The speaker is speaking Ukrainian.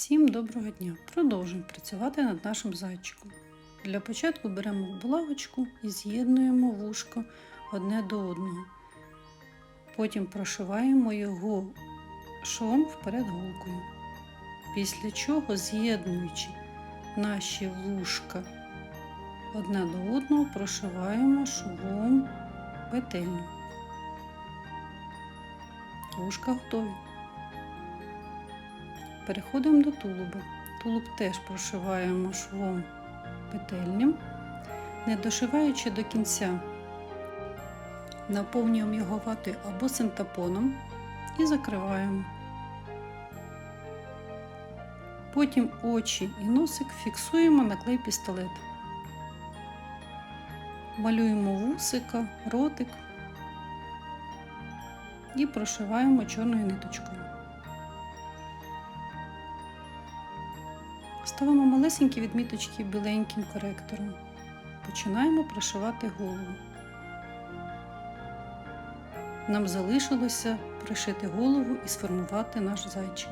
Всім доброго дня! Продовжуємо працювати над нашим зайчиком. Для початку беремо булавочку і з'єднуємо вушко одне до одного. Потім прошиваємо його швом вперед голкою. Після чого, з'єднуючи наші вушка одне до одного, прошиваємо швом петельню. Вушка готові. Переходимо до тулуба. Тулуб теж прошиваємо швом петельням, не дошиваючи до кінця. Наповнюємо його ватою або синтапоном і закриваємо. Потім очі і носик фіксуємо на клей пістолет. Малюємо вусика, ротик і прошиваємо чорною ниточкою. Ставимо малесенькі відміточки біленьким коректором. Починаємо пришивати голову. Нам залишилося пришити голову і сформувати наш зайчик.